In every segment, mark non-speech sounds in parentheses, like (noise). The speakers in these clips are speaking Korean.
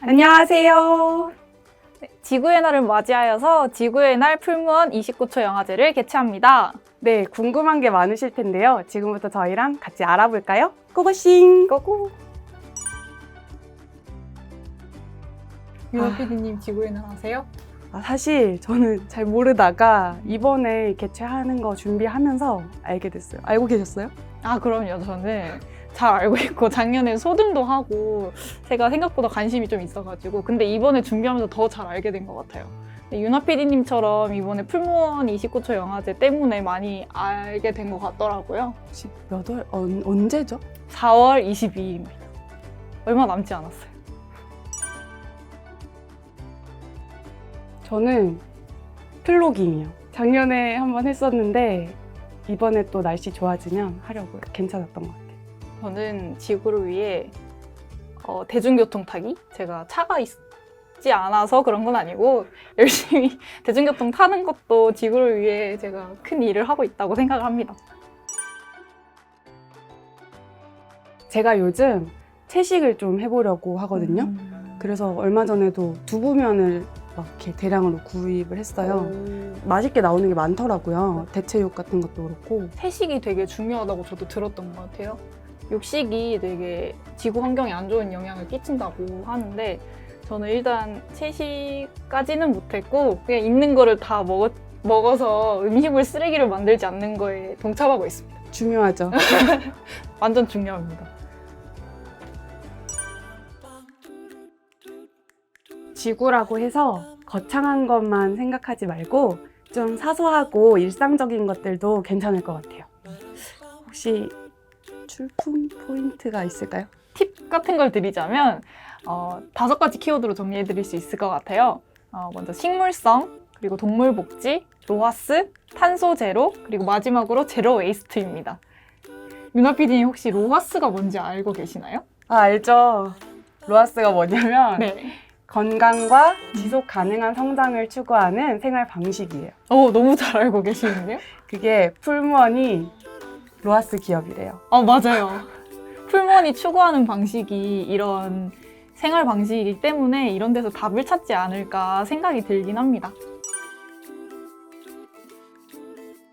안녕하세요. 지구의 날을 맞이하여서 지구의 날 풀무원 29초 영화제를 개최합니다. 네, 궁금한 게 많으실 텐데요. 지금부터 저희랑 같이 알아볼까요? 고고싱! 고고! 유아 아. PD님 지구의 날 아세요? 아, 사실 저는 잘 모르다가 이번에 개최하는 거 준비하면서 알게 됐어요. 알고 계셨어요? 아 그럼요. 저는 잘 알고 있고 작년에 소등도 하고 제가 생각보다 관심이 좀 있어가지고 근데 이번에 준비하면서 더 잘 알게 된 것 같아요. 유나 PD님처럼 이번에 풀무원 29초 영화제 때문에 많이 알게 된 것 같더라고요. 혹시 몇 월, 언, 언제죠? 4월 22일입니다. 얼마 남지 않았어요. 저는 플로깅이요. 작년에 한번 했었는데 이번에 또 날씨 좋아지면 하려고요. 괜찮았던 것 같아요. 저는 지구를 위해 어, 대중교통 타기? 제가 차가 있지 않아서 그런 건 아니고 열심히 (laughs) 대중교통 타는 것도 지구를 위해 제가 큰 일을 하고 있다고 생각을 합니다. 제가 요즘 채식을 좀 해보려고 하거든요. 음. 그래서 얼마 전에도 두부면을 막 이렇게 대량으로 구입을 했어요. 오. 맛있게 나오는 게 많더라고요. 대체육 같은 것도 그렇고. 채식이 되게 중요하다고 저도 들었던 것 같아요. 육식이 되게 지구 환경에 안 좋은 영향을 끼친다고 하는데 저는 일단 채식까지는 못했고 그냥 있는 거를 다 먹어, 먹어서 음식물 쓰레기를 만들지 않는 거에 동참하고 있습니다. 중요하죠. (laughs) 완전 중요합니다. 지구라고 해서 거창한 것만 생각하지 말고 좀 사소하고 일상적인 것들도 괜찮을 것 같아요. 혹시 출품 포인트가 있을까요? 팁 같은 걸 드리자면 어, 다섯 가지 키워드로 정리해 드릴 수 있을 것 같아요. 어, 먼저 식물성, 그리고 동물 복지, 로하스, 탄소 제로, 그리고 마지막으로 제로 웨이스트입니다. 유나 PD님 혹시 로하스가 뭔지 알고 계시나요? 아, 알죠. 로하스가 뭐냐면 네. 건강과 지속 가능한 성장을 추구하는 생활 방식이에요. 어, 너무 잘 알고 계시는데요? 그게 풀무원이 로하스 기업이래요. 어, 맞아요. 풀무원이 추구하는 방식이 이런 생활 방식이기 때문에 이런 데서 답을 찾지 않을까 생각이 들긴 합니다.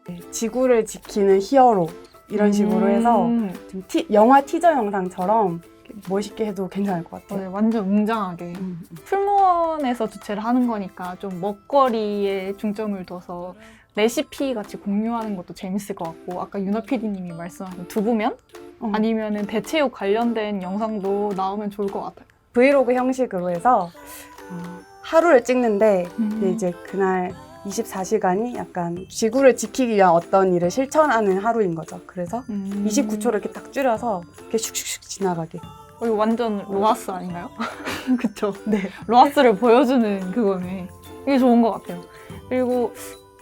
네, 지구를 지키는 히어로 이런 식으로 해서 음, 좀 티- 영화 티저 영상처럼 멋있게 해도 괜찮을 것 같아요. 네, 완전 웅장하게. 음, 음. 풀무원에서 주최를 하는 거니까 좀 먹거리에 중점을 둬서 레시피 같이 공유하는 것도 재밌을 것 같고 아까 윤아 PD님이 말씀하신 두부면 어. 아니면은 대체육 관련된 영상도 나오면 좋을 것 같아요. 브이로그 형식으로 해서 어, 하루를 찍는데 음. 근데 이제 그날 24시간이 약간 지구를 지키기 위한 어떤 일을 실천하는 하루인 거죠. 그래서 음. 29초를 이렇게 딱 줄여서 이렇게 슉슉슉 지나가게. 어, 이거 완전 로하스 아닌가요? (laughs) 그쵸. 네. 로하스를 보여주는 그거네. 이게 좋은 것 같아요. 그리고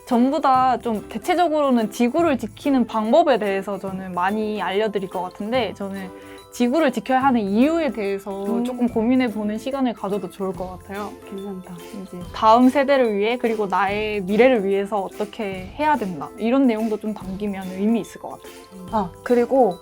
전부 다 좀 대체적으로는 지구를 지키는 방법에 대해서 저는 많이 알려드릴 것 같은데 저는 지구를 지켜야 하는 이유에 대해서 음. 조금 고민해 보는 시간을 가져도 좋을 것 같아요. 괜찮다. 이제 다음 세대를 위해 그리고 나의 미래를 위해서 어떻게 해야 된다 이런 내용도 좀 담기면 의미 있을 것 같아요. 아 그리고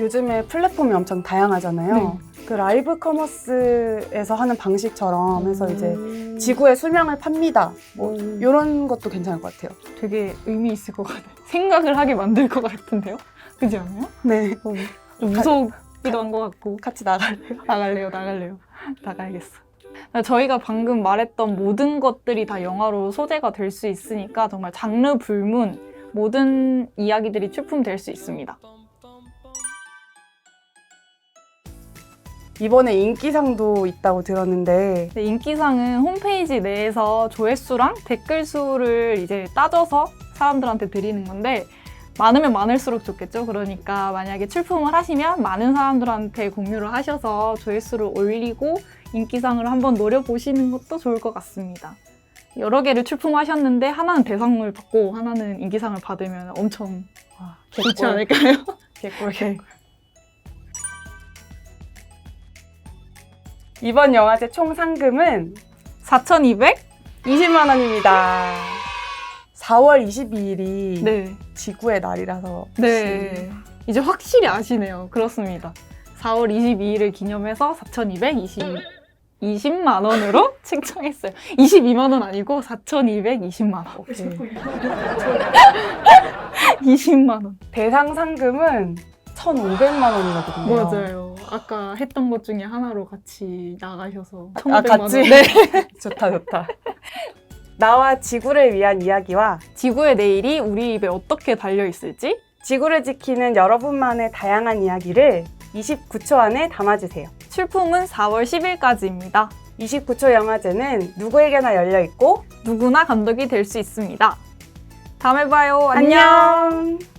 요즘에 플랫폼이 엄청 다양하잖아요. 그 라이브 커머스에서 하는 방식처럼 해서 이제 음. 지구의 수명을 팝니다. 뭐 음. 이런 것도 괜찮을 것 같아요. 되게 의미 있을 것 같아요. 생각을 하게 만들 것 같은데요? 그지 않아요? 네. 좀 무섭기 도한것 같고 같이 나갈래요? (laughs) 나갈래요 나갈래요. 나가야겠어. 저희가 방금 말했던 모든 것들이 다 영화로 소재가 될 수 있으니까 정말 장르 불문 모든 이야기들이 출품될 수 있습니다. 이번에 인기상도 있다고 들었는데. 근데 인기상은 홈페이지 내에서 조회수랑 댓글 수를 이제 따져서 사람들한테 드리는 건데 많으면 많을수록 좋겠죠. 그러니까 만약에 출품을 하시면 많은 사람들한테 공유를 하셔서 조회수를 올리고 인기상을 한번 노려보시는 것도 좋을 것 같습니다. 여러 개를 출품하셨는데 하나는 대상을 받고 하나는 인기상을 받으면 엄청 와, 좋지 않을까요? (laughs) 개꿀 개꿀. 이번 영화제 총 상금은 4,200? 20만 원입니다. 4월 22일이 네. 지구의 날이라서 네. 이제 확실히 아시네요. 그렇습니다. 4월 22일을 기념해서 4,220 20만 원으로 (laughs) 책정했어요. 22만 원 아니고 4,220만 원. 오케이. 20만 원. 대상 상금은 1,500만 원이거든요. 맞아요. 아까 했던 것 중에 하나로 같이 나가셔서 아, 1,500만 원. 같이? (laughs) 네. 좋다, 좋다. 나와 지구를 위한 이야기와 지구의 내일이 우리 입에 어떻게 달려 있을지 지구를 지키는 여러분만의 다양한 이야기를 29초 안에 담아주세요. 출품은 4월 10일까지입니다. 29초 영화제는 누구에게나 열려 있고 누구나 감독이 될 수 있습니다. 다음에 봐요. 안녕. 안녕.